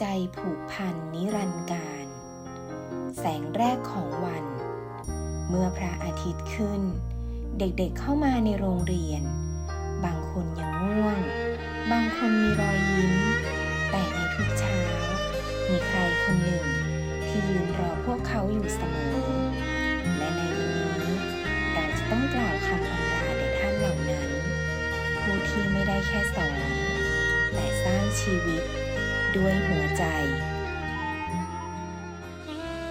ใจผูกพันนิรันดร์การ แสงแรกของวัน เมื่อพระอาทิตย์ขึ้น เด็กๆเข้ามาในโรงเรียน บางคนยังง่วง บางคนมีรอยยิ้ม แต่ในทุกเช้า มีใครคนหนึ่งที่ยืนรอพวกเขาอยู่เสมอ และในวันนี้เราจะต้องกล่าวคำอำลาแด่ท่านเหล่านั้น ผู้ที่ไม่ได้แค่สอน แต่สร้างชีวิต ด้วยหัวใจ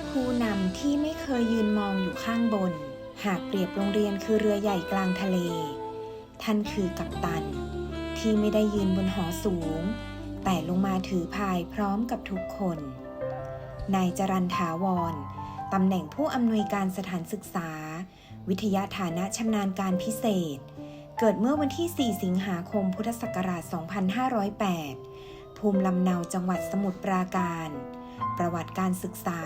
ผู้นำที่ไม่เคยยืนมองอยู่ข้างบน หากเปรียบโรงเรียนคือเรือใหญ่กลางทะเล ท่านคือกัปตัน ที่ไม่ได้ยืนบนหอสูง แต่ลงมาถือพายพร้อมกับทุกคน นายจรันถาวรตำแหน่งผู้อำนวยการสถานศึกษา วิทยาฐานะชำนาญการพิเศษ เกิดเมื่อวันที่ 4 สิงหาคม พุทธศักราช 2508 ภูมิลำเนาจังหวัดสมุทรปราการ ประวัติการศึกษา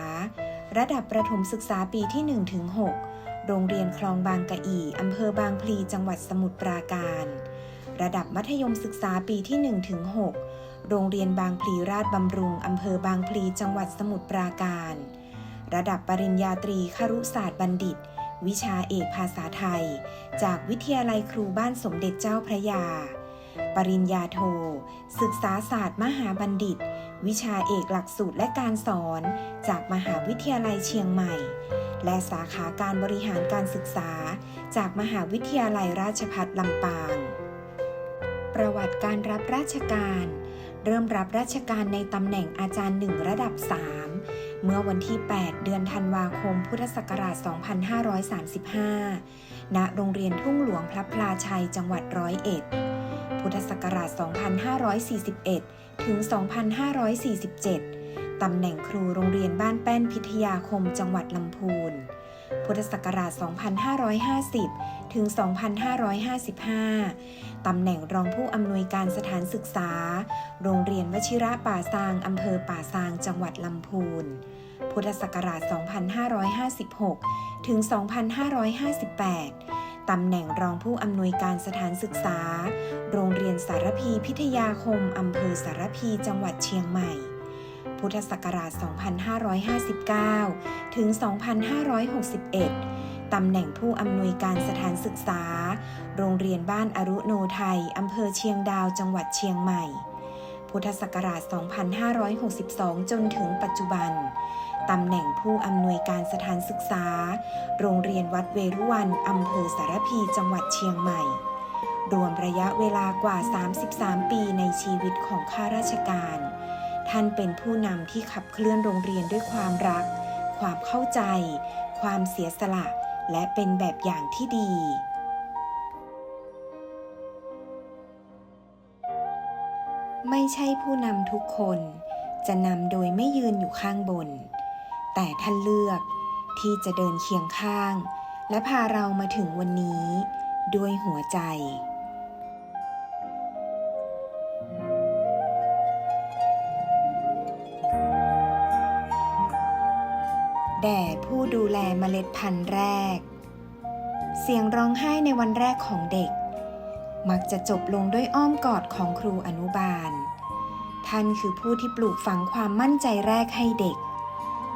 ระดับประถมศึกษาปีที่1ถึง6โรงเรียนคลองบางกะอีอำเภอบางพลีจังหวัดสมุทรปราการ ระดับมัธยมศึกษาปีที่1ถึง6โรงเรียนบางพลีราชบำรุงอำเภอบางพลีจังหวัดสมุทรปราการ ระดับปริญญาตรีครุศาสตร์บัณฑิต วิชาเอกภาษาไทย จากวิทยาลัยครูบ้านสมเด็จเจ้าพระยา ปริญญาโท ศึกษาศาสตร์มหาบัณฑิต วิชาเอกหลักสูตรและการสอน จากมหาวิทยาลัยเชียงใหม่ และสาขาการบริหารการศึกษา จากมหาวิทยาลัยราชภัฏลำปาง ประวัติการรับราชการ เริ่มรับราชการในตำแหน่งอาจารย์หนึ่งระดับ 3 เมื่อวันที่ 8 เดือนธันวาคม พุทธศักราช 2535 ณ โรงเรียนทุ่งหลวงพระพลาชัย จังหวัดร้อยเอ็ด พุทธศักราช 2541 ถึง 2547 ตำแหน่งครูโรงเรียนบ้านแป้นพิทยาคมจังหวัดลำพูน พุทธศักราช 2550 ถึง 2555 ตำแหน่งรองผู้อำนวยการสถานศึกษา โรงเรียนวชิระป่าซางอำเภอป่าซางจังหวัดลำพูน พุทธศักราช 2556 ถึง 2558 ตำแหน่งรองผู้อำนวยการสถานศึกษา โรงเรียนสารพีพิทยาคม อำเภอสารพีจังหวัดเชียงใหม่ พุทธศักราช 2559 ถึง 2561 ตำแหน่งผู้อำนวยการสถานศึกษา โรงเรียนบ้านอรุโนไทย อำเภอเชียงดาว จังหวัดเชียงใหม่ พุทธศักราช 2562 จนถึงปัจจุบัน ตำแหน่งผู้อำนวยการสถานศึกษา โรงเรียนวัดเวรุวันอำเภอสารพีจังหวัดเชียงใหม่ รวมระยะเวลากว่า 33 ปีในชีวิตของข้าราชการ ท่านเป็นผู้นำที่ขับเคลื่อนโรงเรียนด้วยความรัก ความเข้าใจ ความเสียสละ และเป็นแบบอย่างที่ดีไม่ใช่ผู้นำทุกคน จะนำโดยไม่ยืนอยู่ข้างบน แต่ท่านเลือกที่จะเดินเคียงข้าง และพาเรามาถึงวันนี้ด้วยหัวใจ แด่ผู้ดูแลเมล็ดพันธุ์แรก เสียงร้องไห้ในวันแรกของเด็ก มักจะจบลงด้วยอ้อมกอดของครูอนุบาล ท่านคือผู้ที่ปลูกฝังความมั่นใจแรกให้เด็ก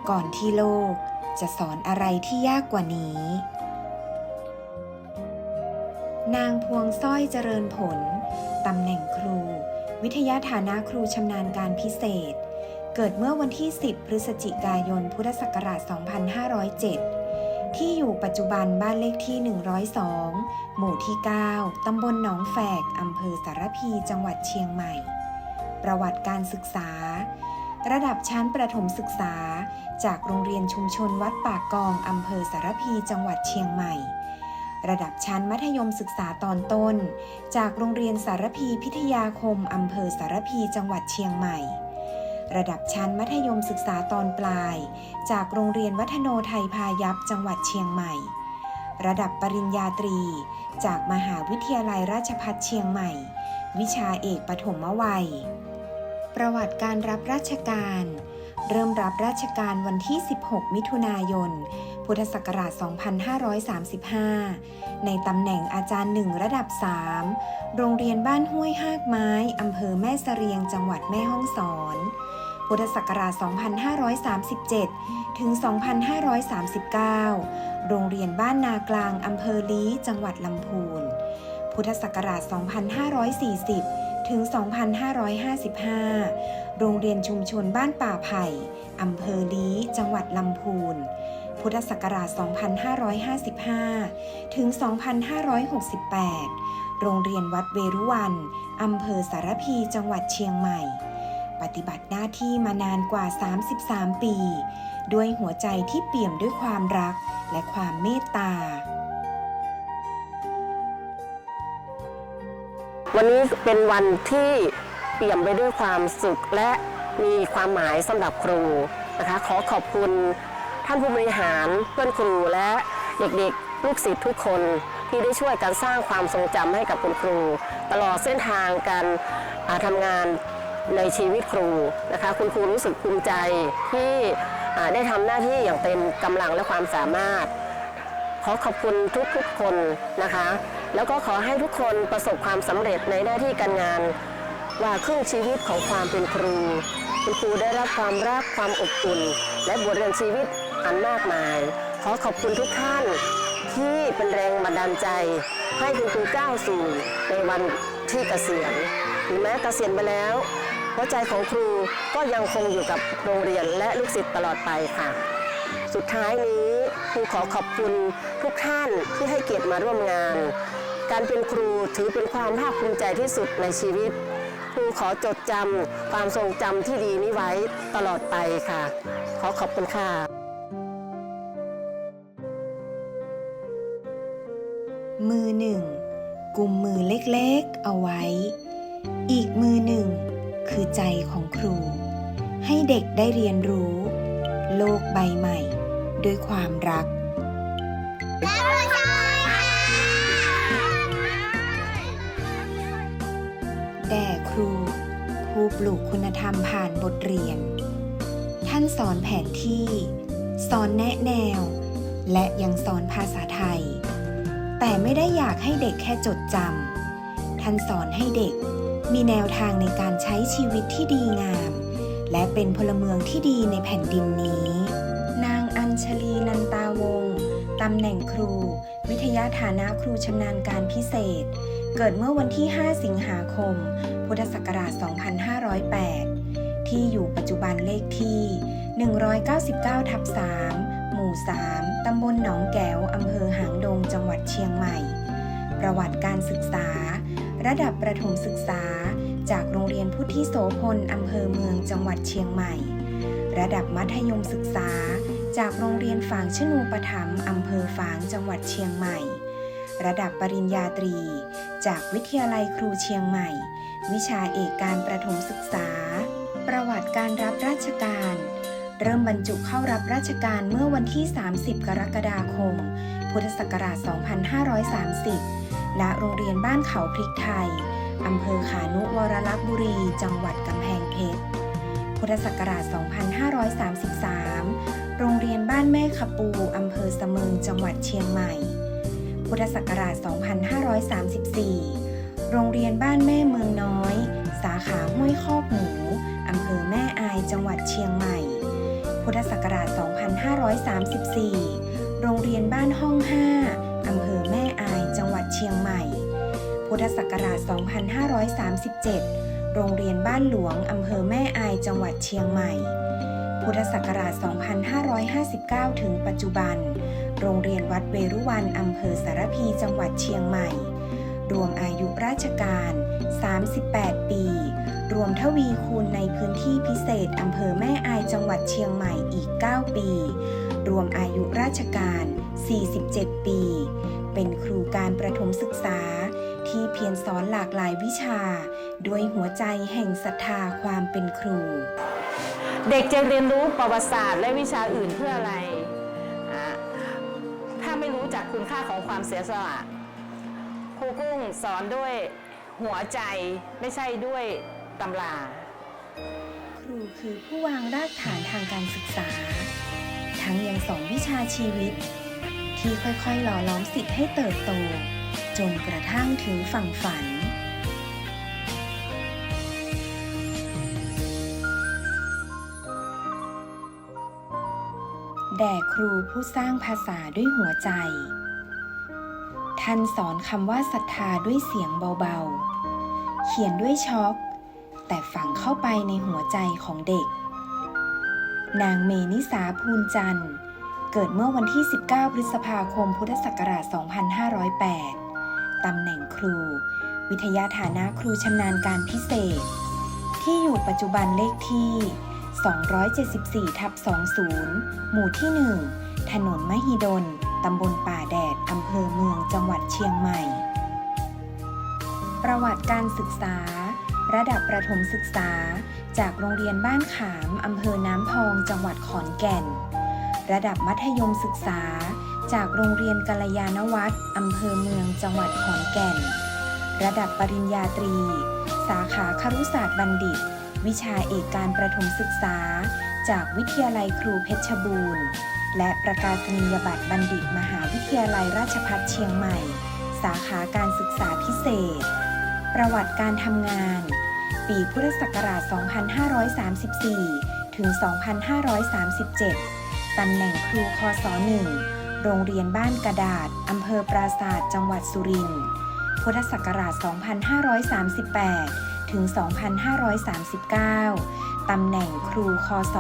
ก่อนที่โลกจะสอนอะไรที่ยากกว่านี้ นางพวงสร้อยเจริญผล ตำแหน่งครู วิทยาฐานะครูชำนาญการพิเศษ เกิดเมื่อวันที่ 10 พฤศจิกายน พุทธศักราช 2507 ที่อยู่ปัจจุบันบ้านเลขที่ 102 หมู่ที่ 9 ตำบลหนองแฝก อำเภอสารพี จังหวัดเชียงใหม่ ประวัติการศึกษา ระดับชั้นประถมศึกษา จากโรงเรียนชุมชนวัดปากกองอำเภอสารพีจังหวัดเชียงใหม่ ระดับชั้นมัธยมศึกษาตอนต้น จากโรงเรียนสารพีพิทยาคมอำเภอสารพีจังหวัดเชียงใหม่ ระดับชั้นมัธยมศึกษาตอนปลาย จากโรงเรียนวัฒโนไทยพายัพจังหวัดเชียงใหม่ ระดับปริญญาตรี จากมหาวิทยาลัยราชภัฏเชียงใหม่ วิชาเอกปฐมวัย ประวัติการรับราชการ เริ่มรับราชการวันที่ 16 มิถุนายน พุทธศักราช 2535 ในตำแหน่งอาจารย์หนึ่งระดับ 3 โรงเรียนบ้านห้วยหากไม้อำเภอแม่เสรียงจังหวัดแม่ฮ่องสอน พุทธศักราช 2537 ถึง 2539 โรงเรียนบ้านนากลางอำเภอลี้จังหวัดลำพูน พุทธศักราช 2540 ถึง 2555 โรงเรียนชุมชนบ้านป่าไผ่ อำเภอลี้ จังหวัดลำพูน พุทธศักราช 2555 ถึง 2568 โรงเรียนวัดเวรุวัน อำเภอสารพี จังหวัดเชียงใหม่ ปฏิบัติหน้าที่มานานกว่า 33 ปี ด้วยหัวใจที่เปี่ยมด้วยความรักและความเมตตา วันนี้เป็นวันที่เปี่ยมไปด้วยความสุขและมีความหมายสำหรับครูนะคะขอขอบคุณท่านผู้บริหารเพื่อนครูและเด็กๆลูกศิษย์ทุกคนที่ได้ช่วยกันสร้างความทรงจำให้กับคุณครู ตลอดเส้นทางการอ่าทำงานในชีวิตครูนะคะคุณครูรู้สึกภูมิใจที่ได้ทำหน้าที่อย่างเต็มกำลังและความสามารถ ขอขอบคุณทุกๆคนนะคะ แล้วก็ขอให้ทุกคนประสบความสำเร็จในหน้าที่การงาน ว่าครึ่งชีวิตของความเป็นครู คุณครูได้รับความรักความอบอุ่น และบทเรียนชีวิตอันมากมาย ขอขอบคุณทุกท่าน ที่เป็นแรงบันดาลใจ ให้คุณครูก้าวสู่ในวันที่เกษียณถึงแม้เกษียณไปแล้วหัวใจของครูก็ยังคงอยู่กับโรงเรียนและลูกศิษย์ตลอดไปค่ะ สุดท้ายนี้ครูขอขอบคุณทุกท่านที่ให้เกียรติมาร่วมงาน การเป็นครูถือเป็นความภาคภูมิใจที่สุดในชีวิต ครูขอจดจำความทรงจำที่ดีนี้ไว้ตลอดไปค่ะ ขอขอบคุณค่ะมือหนึ่งกุมมือเล็กๆเอาไว้ อีกมือหนึ่งคือใจของครู ให้เด็กได้เรียนรู้ โลกใบใหม่ ด้วยความรัก แด่ครู ผู้ปลูกคุณธรรมผ่านบทเรียน ท่านสอนแผนที่ สอนแนะแนว และยังสอนภาษาไทย แต่ไม่ได้อยากให้เด็กแค่จดจำท่านสอนให้เด็กมีแนวทางในการใช้ชีวิตที่ดีงาม และเป็นพลเมืองที่ดีในแผ่นดินนี้ ชลีนันตาวงศ์ตำแหน่งครู วิทยาฐานะครูชำนาญการพิเศษ เกิดเมื่อวันที่ 5 สิงหาคม พุทธศักราช 2508 ที่อยู่ปัจจุบันเลขที่ 199 ทับ 3 หมู่ 3 ตำบลหนองแก้วอำเภอหางดง จังหวัดเชียงใหม่ ประวัติการศึกษา ระดับประถมศึกษา จากโรงเรียนพุทธิโสพลอำเภอเมืองจังหวัดเชียงใหม่ ระดับมัธยมศึกษา จากโรงเรียนฝางชนูปถัมอำเภอฝางจังหวัดเชียงใหม่ ระดับปริญญาตรี จากวิทยาลัยครูเชียงใหม่ วิชาเอกการประถมศึกษา ประวัติการรับราชการ เริ่มบรรจุเข้ารับราชการเมื่อวันที่ 30 กรกฎาคม พุทธศักราช 2530 ณ โรงเรียนบ้านเขาพริกไทยอำเภอขานุวรลักษ์บุรี จังหวัดกำแพงเพชรพุทธศักราช 2533 โรงเรียนบ้านแม่ขปูอำเภอเสมิงจังหวัดเชียงใหม่ พุทธศักราช 2534 โรงเรียนบ้านแม่เมืองน้อย สาขาห้วยคอกหมูอำเภอแม่อายจังหวัดเชียงใหม่ พุทธศักราช 2534 โรงเรียนบ้านห้อง 5อำเภอแม่อายจังหวัดเชียงใหม่ พุทธศักราช 2537 โรงเรียนบ้านหลวงอำเภอแม่อายจังหวัดเชียงใหม่ พุทธศักราช 2559 ถึงปัจจุบัน โรงเรียนวัดเวรุวันอำเภอสารพีจังหวัดเชียงใหม่ รวมอายุราชการ 38 ปี รวมทวีคูณในพื้นที่พิเศษอำเภอแม่อายจังหวัดเชียงใหม่อีก 9 ปี รวมอายุราชการ 47 ปี เป็นครูการประถมศึกษาที่เพียรสอนหลากหลายวิชา ด้วยหัวใจแห่งศรัทธาความเป็นครู เด็กจะเรียนรู้ประวัติศาสตร์และวิชาอื่นเพื่ออะไร ถ้าไม่รู้จักคุณค่าของความเสียสละครูกุ้งสอนด้วยหัวใจไม่ใช่ด้วยตำราครูคือผู้วางรากฐานทางการศึกษา ทั้งยังสอนวิชาชีวิต ที่ค่อยๆหล่อล้อมสิทธิ์ให้เติบโต จนกระทั่งถึงฝั่งฝัน แด่ครูผู้สร้างภาษาด้วยหัวใจ ท่านสอนคำว่าศรัทธาด้วยเสียงเบาๆ เขียนด้วยช็อก แต่ฝังเข้าไปในหัวใจของเด็ก นางเมนิสาภูลจันทร์ เกิดเมื่อวันที่ 19 พฤษภาคม พุทธศักราช 2508 ตำแหน่งครู วิทยาฐานะครูชำนาญการพิเศษ ที่อยู่ปัจจุบันเลขที่ 274ทับ20 หมู่ที่ 1 ถนนมหิดล ตำบลป่าแดด อำเภอเมือง จังหวัดเชียงใหม่ ประวัติการศึกษา ระดับประถมศึกษา จากโรงเรียนบ้านขาม อำเภอน้ำพอง จังหวัดขอนแก่น ระดับมัธยมศึกษา จากโรงเรียนกัลยาณวัฒน์อำเภอเมือง จังหวัดขอนแก่น ระดับปริญญาตรี สาขาครุศาสตร์บัณฑิต วิชาเอกการประถมศึกษา จากวิทยาลัยครูเพชรบูรณ์ และประกาศนียบัตรบัณฑิตมหาวิทยาลัยราชภัฏเชียงใหม่ สาขาการศึกษาพิเศษ ประวัติการทำงาน ปีพุทธศักราช 2534 ถึง 2537 ตำแหน่งครูคศ1โรงเรียนบ้านกระดาษอำเภอปราศาสตร์จังหวัดสุรินทร์พุทธศักราช 2538 ถึง 2539 ตำแหน่งครูคศ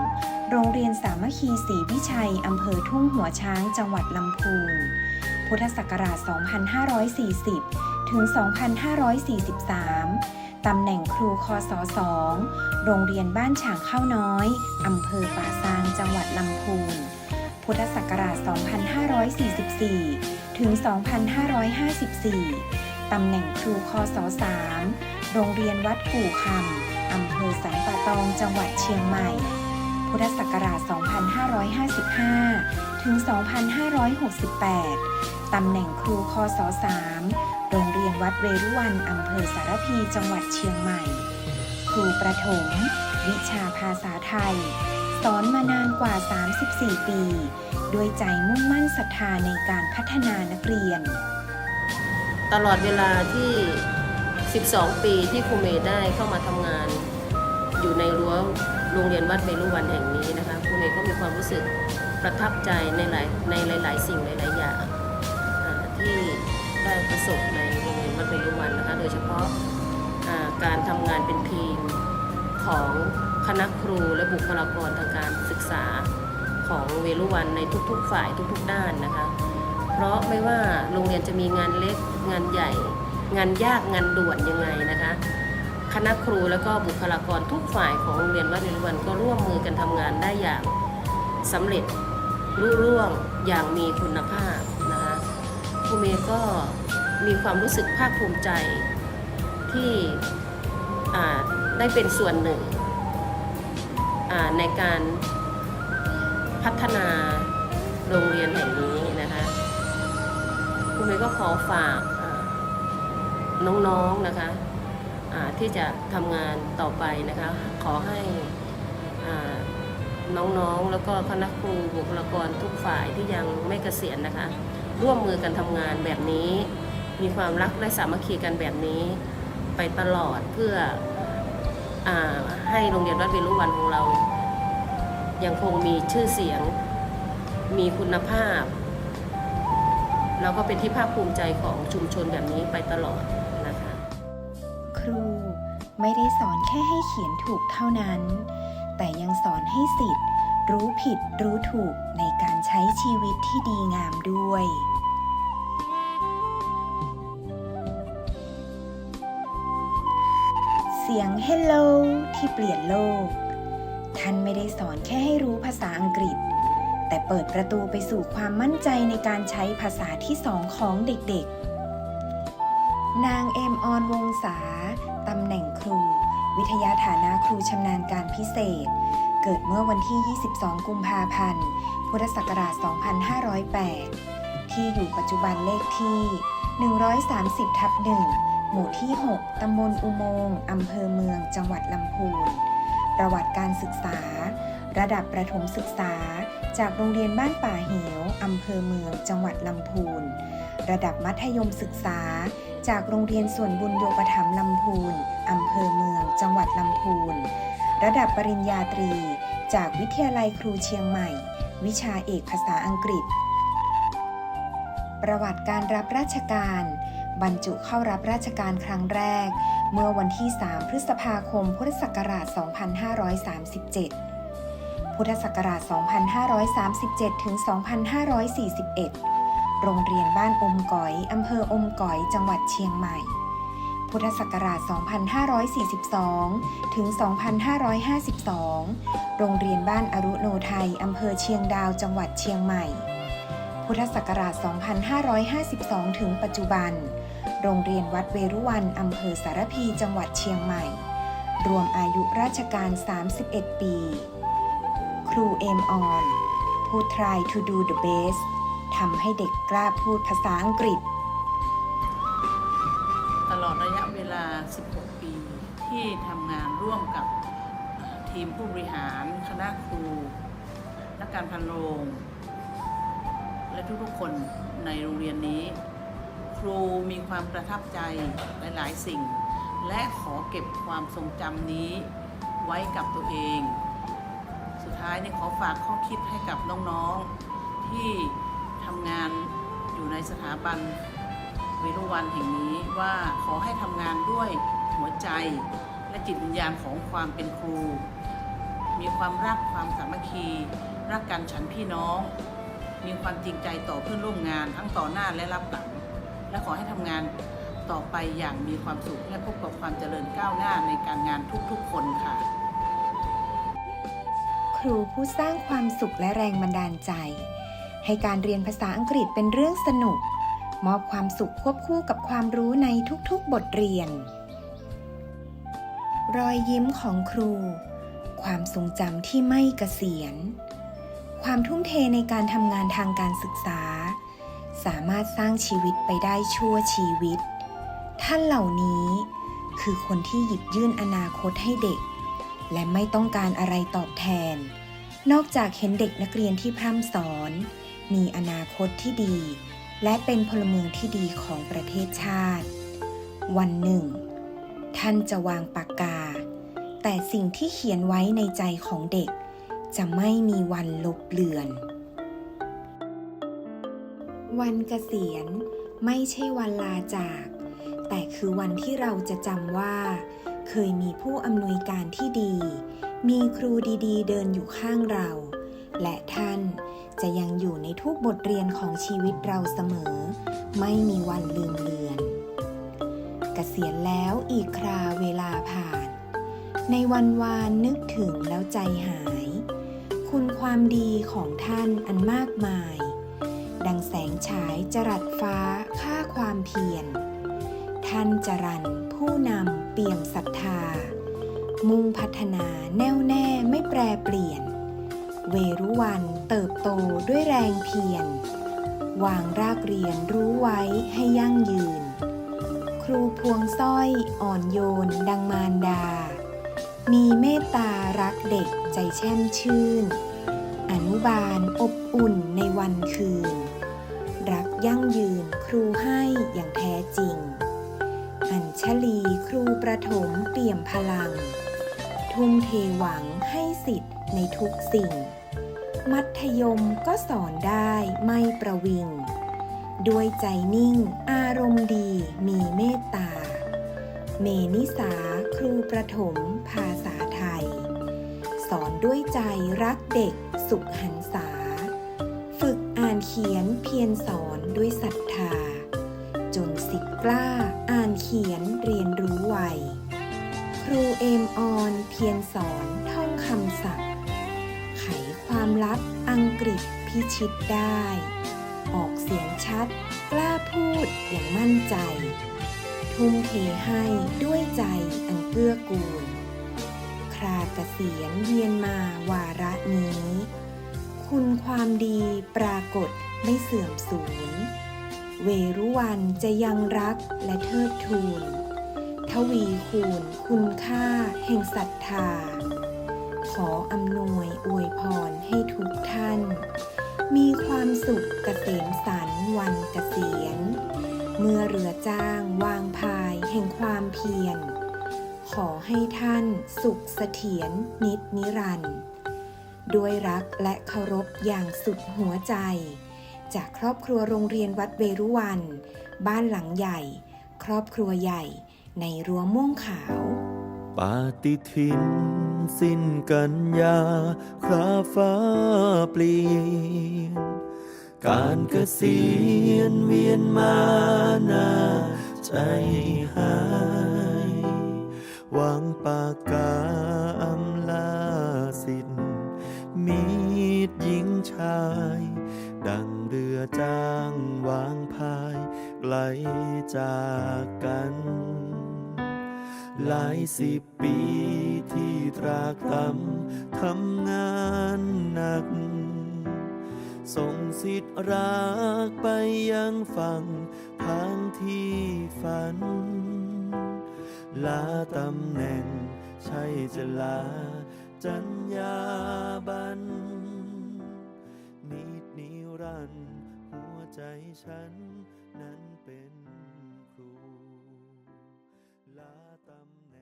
1โรงเรียนสามัคคีศรีวิชัย อำเภอทุ่งหัวช้างจังหวัดลำพูน พุทธศักราช 2540 ถึง 2543 ตำแหน่งครูคศ2โรงเรียนบ้านฉางข้าวน้อย อำเภอป่าซางจังหวัดลำพูน พุทธศักราช 2544 ถึง 2554 ตำแหน่งครูคศ3 โรงเรียนวัดกู่คำอำเภอสันป่าตองจังหวัดเชียงใหม่ พุทธศักราช 2555 ถึง 2568 ตำแหน่งครูคศ3โรงเรียนวัดเวรุวันอำเภอสารพีจังหวัดเชียงใหม่ ครูประถม วิชาภาษาไทย สอนมานานกว่า 34 ปี ด้วยใจมุ่งมั่นศรัทธาในการพัฒนานักเรียน ตลอดเวลาที่ 12 ปีที่ครูเมย์ได้เข้ามาทำงาน อยู่ในรั้วโรงเรียนวัดเวรุวันแห่งนี้นะคะครูเมย์ก็มีความรู้สึกประทับใจในหลายในหลาย ๆ สิ่งหลาย ๆ อย่างที่ได้ประสบในโรงเรียนวัดเวรุวันนะคะ โดยเฉพาะการทำงานเป็นทีมของคณะครูและบุคลากรทางการศึกษาของเวรุวันในทุก ๆ ฝ่ายทุก ๆ ด้านนะคะ เพราะไม่ว่าโรงเรียนจะมีงานเล็กงานใหญ่ งานยากงานด่วนยังไงนะคะ คณะครูแล้วก็บุคลากรทุกฝ่ายของโรงเรียนวัดเรวันก็ร่วมมือกันทำงานได้อย่างสำเร็จรุ่ร่วงอย่างมีคุณภาพนะคะครูเมย์ก็มีความรู้สึกภาคภูมิใจที่ได้เป็นส่วนหนึ่งในการพัฒนาโรงเรียนแห่งนี้นะคะคุณเมย์ก็ขอฝาก น้องๆนะคะที่จะทำงานต่อไปนะคะ ขอให้น้องๆ แล้วก็คณะครูบุคลากรทุกฝ่ายที่ยังไม่เกษียณนะคะ ร่วมมือกันทำงานแบบนี้ มีความรักและสามัคคีกันแบบนี้ไปตลอดเพื่ออให้โรงเรียนวัดเวรุวันของเรา ยังคงมีชื่อเสียง มีคุณภาพ แล้วก็เป็นที่ภาคภูมิใจของชุมชนแบบนี้ไปตลอดนะคะ ครูไม่ได้สอนแค่ให้เขียนถูกเท่านั้น แต่ยังสอนให้สิทธิ์ รู้ผิดรู้ถูกในการใช้ชีวิตที่ดีงามด้วยเสียง Hello ที่เปลี่ยนโลก ท่านไม่ได้สอนแค่ให้รู้ภาษาอังกฤษ แต่เปิดประตูไปสู่ความมั่นใจในการใช้ภาษาที่สองของเด็กๆ นางเอมออนวงศาตำแหน่งครู วิทยาฐานะครูชำนาญการพิเศษ เกิดเมื่อวันที่ 22 กุมภาพันธ์ พุทธศักราช 2508 ที่อยู่ปัจจุบันเลขที่ 130ทับ1หมู่ที่ 6 ตำบลอุโมงค์อำเภอเมือง จังหวัดลำพูน ประวัติการศึกษา ระดับประถมศึกษา จากโรงเรียนบ้านป่าเหวอำเภอเมืองจังหวัดลำพูน ระดับมัธยมศึกษา จากโรงเรียนส่วนบุญโยปถัมลำพูนอำเภอเมือง จังหวัดลำพูน ระดับปริญญาตรี จากวิทยาลัยครูเชียงใหม่ วิชาเอกภาษาอังกฤษ ประวัติการรับราชการ บรรจุเข้ารับราชการครั้งแรก เมื่อวันที่ 3 พฤษภาคม พุทธศักราช 2537 พุทธศักราช 2537 ถึง 2541 โรงเรียนบ้านอมก๋อย อำเภออมก๋อย จังหวัดเชียงใหม่ พุทธศักราช 2542 ถึง 2552 โรงเรียนบ้านอรุโนไทย อำเภอเชียงดาว จังหวัดเชียงใหม่ พุทธศักราช 2552 ถึงปัจจุบัน โรงเรียนวัดเวรุวัน อำเภอสารพี จังหวัดเชียงใหม่ รวมอายุราชการ 31 ปี ครูเอมออน ผู้ try to do the best ทำให้เด็กกล้าพูดภาษาอังกฤษ ตลอดระยะเวลา 16 ปี ที่ทำงานร่วมกับทีมผู้บริหาร คณะครู นักการพันโรง และทุกๆคนในโรงเรียนนี้ ครูมีความประทับใจหลายๆสิ่ง และขอเก็บความทรงจำนี้ไว้กับตัวเอง ท้ายนี่ขอฝากข้อคิดให้กับน้องๆที่ทำงานอยู่ในสถาบันเวรุวันแห่งนี้ว่าขอให้ทำงานด้วยหัวใจและจิตวิญญาณของความเป็นครู มีความรักความสามัคคี รักกันฉันพี่น้อง มีความจริงใจต่อเพื่อนร่วมงานทั้งต่อหน้าและรับหลัง และขอให้ทำงานต่อไปอย่างมีความสุขและพบกับความเจริญก้าวหน้าในการงานทุกๆคนค่ะ ครูผู้สร้างความสุขและแรงบันดาลใจ ให้การเรียนภาษาอังกฤษเป็นเรื่องสนุก มอบความสุขควบคู่กับความรู้ในทุกๆบทเรียน รอยยิ้มของครู ความทรงจำที่ไม่เกษียณ ความทุ่มเทในการทำงานทางการศึกษา สามารถสร้างชีวิตไปได้ชั่วชีวิต ท่านเหล่านี้คือคนที่หยิบยื่นอนาคตให้เด็ก และไม่ต้องการอะไรตอบแทน นอกจากเห็นเด็กนักเรียนที่พร่ำสอน มีอนาคตที่ดี และเป็นพลเมืองที่ดีของประเทศชาติ วันหนึ่ง ท่านจะวางปากกา แต่สิ่งที่เขียนไว้ในใจของเด็ก จะไม่มีวันลบเลือน วันเกษียณไม่ใช่วันลาจาก แต่คือวันที่เราจะจำว่า เคยมีผู้อำนวยการที่ดี มีครูดีๆ เดินอยู่ข้างเรา และท่านจะยังอยู่ในทุกบทเรียนของชีวิตเราเสมอ ไม่มีวันลืมเลือนเกษียณแล้วอีกคราเวลาผ่าน ในวันวานนึกถึงแล้วใจหาย คุณความดีของท่านอันมากมาย ดังแสงฉายจรัสฟ้าค่าความเพียร ท่านจรันผู้นำ เปี่ยมศรัทธา มุ่งพัฒนาแน่วแน่ไม่แปรเปลี่ยน เวรุวันเติบโตด้วยแรงเพียร วางรากเรียนรู้ไว้ให้ยั่งยืน ครูพวงสร้อยอ่อนโยนดังมารดา มีเมตตารักเด็กใจแช่มชื่น อนุบาลอบอุ่นในวันคืน รักยั่งยืนครูให้อย่างแท้จริง อัญชลีครูประถมเปี่ยมพลัง ทุ่มเทหวังให้สิทธิ์ในทุกสิ่ง มัธยมก็สอนได้ไม่ประวิง ด้วยใจนิ่งอารมณ์ดีมีเมตตา เมนิสาครูประถมภาษาไทย สอนด้วยใจรักเด็กสุขหันษา ฝึกอ่านเขียนเพียรสอนด้วยศรัทธา จนสิทธิ์กล้า อ่านเขียนเรียนรู้ไว ครูเอมออน เพียรสอนท่องคำศัพท์ ไขความลับอังกฤษพิชิตได้ ออกเสียงชัด กล้าพูดอย่างมั่นใจ ทุ่มเทให้ด้วยใจอันเกื้อกูล คราเกษียณเวียนมาวาระนี้ คุณความดีปรากฏไม่เสื่อมสูญ เวรุวันจะยังรักและเทิดทูน ทวีคูณคุณค่าแห่งศรัทธา ขออำนวยอวยพรให้ทุกท่าน มีความสุขเกษมสันวันเกษียณ เมื่อเรือจ้างวางพายแห่งความเพียร ขอให้ท่านสุขเสถียรนิดนิรันด์ด้วยรักและเคารพอย่างสุดหัวใจ จากครอบครัวโรงเรียนวัดเวรุวัน บ้านหลังใหญ่ ครอบครัวใหญ่ ในรั้วม่วงขาว ปาฏิทิน สิ้นกันยาคราฟ้าเปลี่ยน การเกษียณเวียนมานาใจหายวางปากกาอำลาสิทธิ์มีดหญิงชาย ดังเรือจ้างวางพายไกลจากกัน หลายสิบปีที่ตรากตำทำงานหนัก ส่งสิทธิ์รักไปยังฝั่งทางที่ฝัน ลาตำแหน่งใช่จะลาจัญญาบัน นิดนิรันหัวใจฉัน